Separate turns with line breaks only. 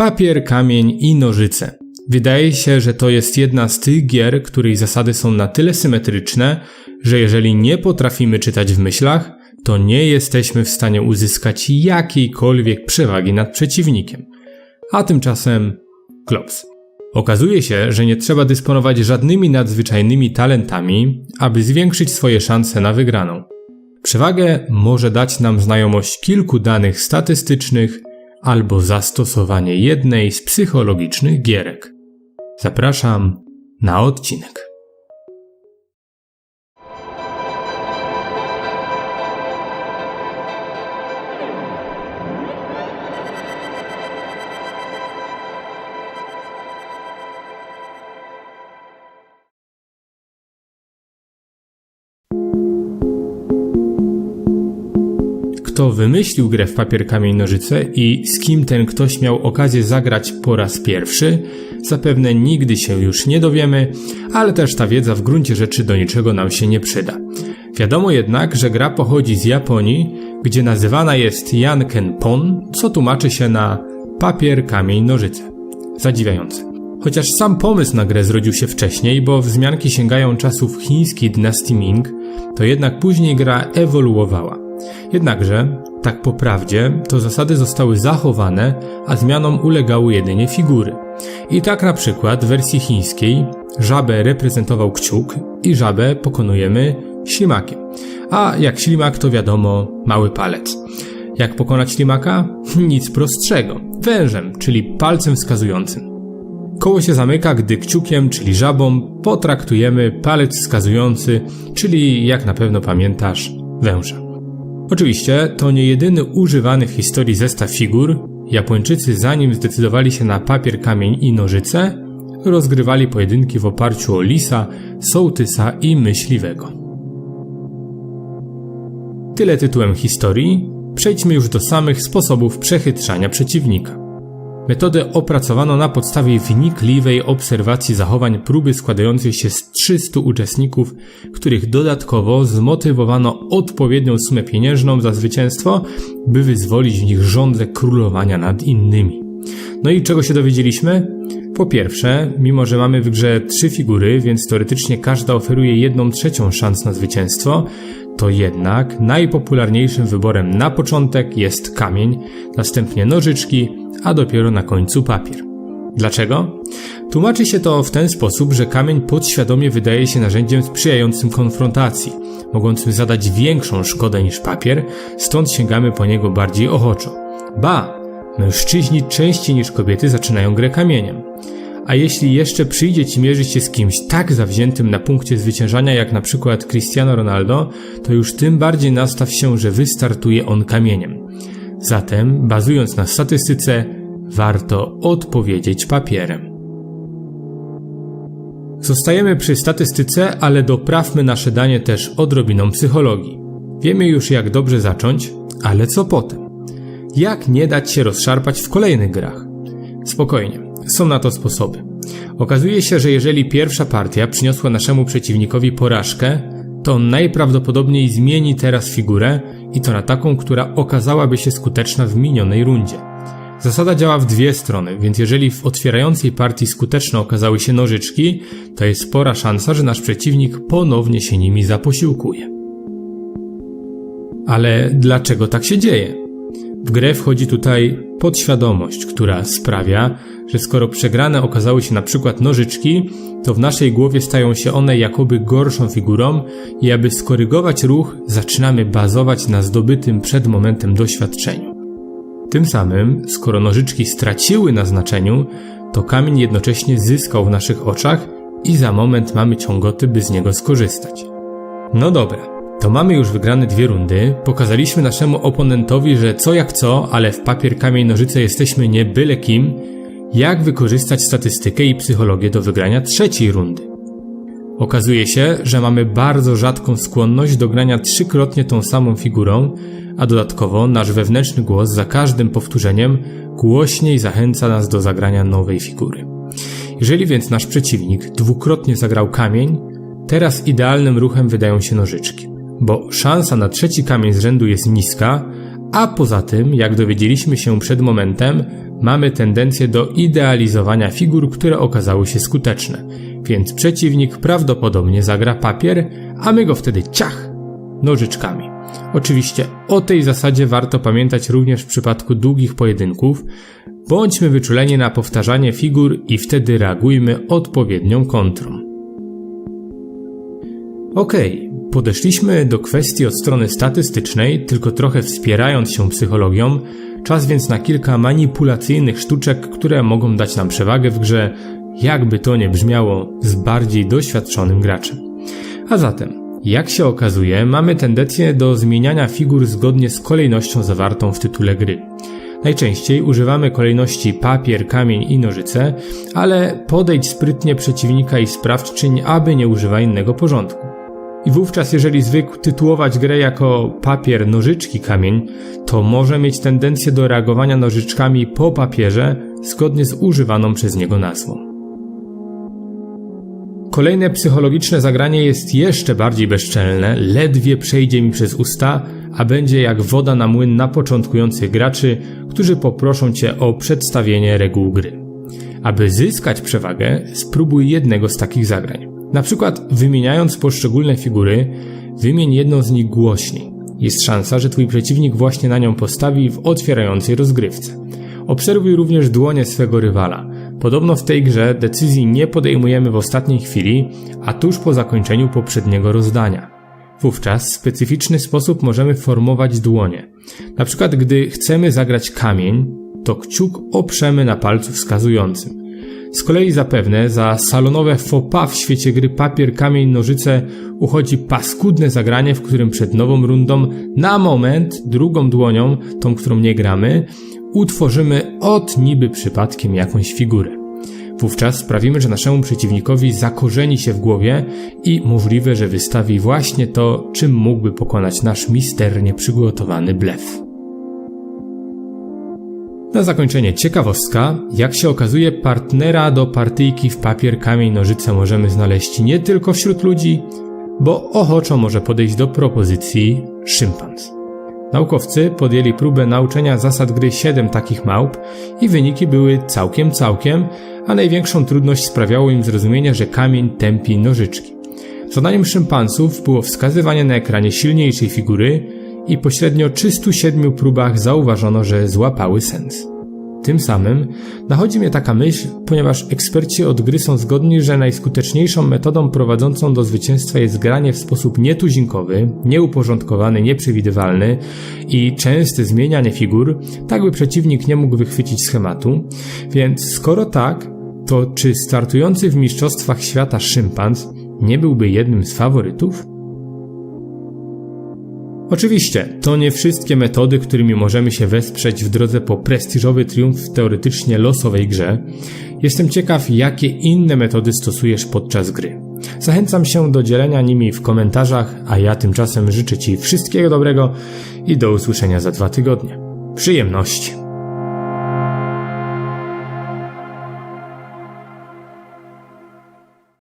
Papier, kamień i nożyce. Wydaje się, że to jest jedna z tych gier, której zasady są na tyle symetryczne, że jeżeli nie potrafimy czytać w myślach, to nie jesteśmy w stanie uzyskać jakiejkolwiek przewagi nad przeciwnikiem. A tymczasem klops. Okazuje się, że nie trzeba dysponować żadnymi nadzwyczajnymi talentami, aby zwiększyć swoje szanse na wygraną. Przewagę może dać nam znajomość kilku danych statystycznych albo zastosowanie jednej z psychologicznych gierek. Zapraszam na odcinek. Kto wymyślił grę w papier, kamień, nożyce i z kim ten ktoś miał okazję zagrać po raz pierwszy, zapewne nigdy się już nie dowiemy, ale też ta wiedza w gruncie rzeczy do niczego nam się nie przyda. Wiadomo jednak, że gra pochodzi z Japonii, gdzie nazywana jest Janken Pon, co tłumaczy się na papier, kamień, nożyce. Zadziwiające. Chociaż sam pomysł na grę zrodził się wcześniej, bo wzmianki sięgają czasów chińskiej dynastii Ming, to jednak później gra ewoluowała. Jednakże, tak po prawdzie, to zasady zostały zachowane, a zmianom ulegały jedynie figury. I tak na przykład w wersji chińskiej żabę reprezentował kciuk i żabę pokonujemy ślimakiem. A jak ślimak to wiadomo mały palec. Jak pokonać ślimaka? Nic prostszego. Wężem, czyli palcem wskazującym. Koło się zamyka, gdy kciukiem, czyli żabą, potraktujemy palec wskazujący, czyli jak na pewno pamiętasz, węża. Oczywiście to nie jedyny używany w historii zestaw figur. Japończycy zanim zdecydowali się na papier, kamień i nożyce, rozgrywali pojedynki w oparciu o lisa, sołtysa i myśliwego. Tyle tytułem historii. Przejdźmy już do samych sposobów przechytrzania przeciwnika. Metodę opracowano na podstawie wnikliwej obserwacji zachowań próby składającej się z 300 uczestników, których dodatkowo zmotywowano odpowiednią sumę pieniężną za zwycięstwo, by wyzwolić w nich żądzę królowania nad innymi. No i czego się dowiedzieliśmy? Po pierwsze, mimo że mamy w grze trzy figury, więc teoretycznie każda oferuje jedną trzecią szans na zwycięstwo, to jednak najpopularniejszym wyborem na początek jest kamień, następnie nożyczki, a dopiero na końcu papier. Dlaczego? Tłumaczy się to w ten sposób, że kamień podświadomie wydaje się narzędziem sprzyjającym konfrontacji, mogącym zadać większą szkodę niż papier, stąd sięgamy po niego bardziej ochoczo. Ba, mężczyźni częściej niż kobiety zaczynają grę kamieniem. A jeśli jeszcze przyjdzie ci mierzyć się z kimś tak zawziętym na punkcie zwyciężania jak na przykład Cristiano Ronaldo, to już tym bardziej nastaw się, że wystartuje on kamieniem. Zatem, bazując na statystyce, warto odpowiedzieć papierem. Zostajemy przy statystyce, ale doprawmy nasze danie też odrobiną psychologii. Wiemy już jak dobrze zacząć, ale co potem? Jak nie dać się rozszarpać w kolejnych grach? Spokojnie, są na to sposoby. Okazuje się, że jeżeli pierwsza partia przyniosła naszemu przeciwnikowi porażkę, to najprawdopodobniej zmieni teraz figurę i to na taką, która okazałaby się skuteczna w minionej rundzie. Zasada działa w dwie strony, więc jeżeli w otwierającej partii skuteczne okazały się nożyczki, to jest spora szansa, że nasz przeciwnik ponownie się nimi zaposiłkuje. Ale dlaczego tak się dzieje? W grę wchodzi tutaj podświadomość, która sprawia, że skoro przegrane okazały się na przykład nożyczki, to w naszej głowie stają się one jakoby gorszą figurą i aby skorygować ruch, zaczynamy bazować na zdobytym przed momentem doświadczeniu. Tym samym, skoro nożyczki straciły na znaczeniu, to kamień jednocześnie zyskał w naszych oczach i za moment mamy ciągoty, by z niego skorzystać. No dobra, to mamy już wygrane dwie rundy, pokazaliśmy naszemu oponentowi, że co jak co, ale w papier, kamień, nożyce jesteśmy nie byle kim, jak wykorzystać statystykę i psychologię do wygrania trzeciej rundy. Okazuje się, że mamy bardzo rzadką skłonność do grania trzykrotnie tą samą figurą, a dodatkowo nasz wewnętrzny głos za każdym powtórzeniem głośniej zachęca nas do zagrania nowej figury. Jeżeli więc nasz przeciwnik dwukrotnie zagrał kamień, teraz idealnym ruchem wydają się nożyczki bo szansa na trzeci kamień z rzędu jest niska, A poza tym, jak dowiedzieliśmy się przed momentem, mamy tendencję do idealizowania figur, które okazały się skuteczne. Więc przeciwnik prawdopodobnie zagra papier, a my go wtedy ciach nożyczkami. Oczywiście o tej zasadzie warto pamiętać również w przypadku długich pojedynków. Bądźmy wyczuleni na powtarzanie figur i wtedy reagujmy odpowiednią kontrą. Okej, podeszliśmy do kwestii od strony statystycznej, tylko trochę wspierając się psychologią. Czas więc na kilka manipulacyjnych sztuczek, które mogą dać nam przewagę w grze, jakby to nie brzmiało, z bardziej doświadczonym graczem. A zatem, jak się okazuje, mamy tendencję do zmieniania figur zgodnie z kolejnością zawartą w tytule gry. Najczęściej używamy kolejności papier, kamień i nożyce, ale podejdź sprytnie przeciwnika i sprawdź, czy aby nie używa innego porządku. I wówczas, jeżeli zwykł tytułować grę jako papier, nożyczki, kamień, to może mieć tendencję do reagowania nożyczkami po papierze zgodnie z używaną przez niego nazwą. Kolejne psychologiczne zagranie jest jeszcze bardziej bezczelne, ledwie przejdzie mi przez usta, a będzie jak woda na młyn na początkujących graczy, którzy poproszą cię o przedstawienie reguł gry. Aby zyskać przewagę, spróbuj jednego z takich zagrań. Na przykład wymieniając poszczególne figury, wymień jedną z nich głośniej. Jest szansa, że twój przeciwnik właśnie na nią postawi w otwierającej rozgrywce. Obserwuj również dłonie swego rywala. Podobno w tej grze decyzji nie podejmujemy w ostatniej chwili, a tuż po zakończeniu poprzedniego rozdania. Wówczas w specyficzny sposób możemy formować dłonie. Na przykład gdy chcemy zagrać kamień, to kciuk oprzemy na palcu wskazującym. Z kolei zapewne za salonowe pas w świecie gry papier, kamień, nożyce uchodzi paskudne zagranie, w którym przed nową rundą na moment drugą dłonią, tą, którą nie gramy, utworzymy od niby przypadkiem jakąś figurę. Wówczas sprawimy, że naszemu przeciwnikowi zakorzeni się w głowie i możliwe, że wystawi właśnie to, czym mógłby pokonać nasz misternie przygotowany blef. Na zakończenie ciekawostka, jak się okazuje, partnera do partyjki w papier, kamień, nożyce możemy znaleźć nie tylko wśród ludzi, bo ochoczo może podejść do propozycji szympans. Naukowcy podjęli próbę nauczenia zasad gry 7 takich małp i wyniki były całkiem całkiem, a największą trudność sprawiało im zrozumienie, że kamień tępi nożyczki. Zadaniem szympansów było wskazywanie na ekranie silniejszej figury i po średnio 307 próbach zauważono, że złapały sens. Tym samym nachodzi mnie taka myśl, ponieważ eksperci od gry są zgodni, że najskuteczniejszą metodą prowadzącą do zwycięstwa jest granie w sposób nietuzinkowy, nieuporządkowany, nieprzewidywalny i częste zmienianie figur, tak by przeciwnik nie mógł wychwycić schematu. Więc skoro tak, to czy startujący w Mistrzostwach Świata szympans nie byłby jednym z faworytów? Oczywiście, to nie wszystkie metody, którymi możemy się wesprzeć w drodze po prestiżowy triumf w teoretycznie losowej grze. Jestem ciekaw, jakie inne metody stosujesz podczas gry. Zachęcam się do dzielenia nimi w komentarzach, a ja tymczasem życzę Ci wszystkiego dobrego i do usłyszenia za dwa tygodnie. Przyjemności!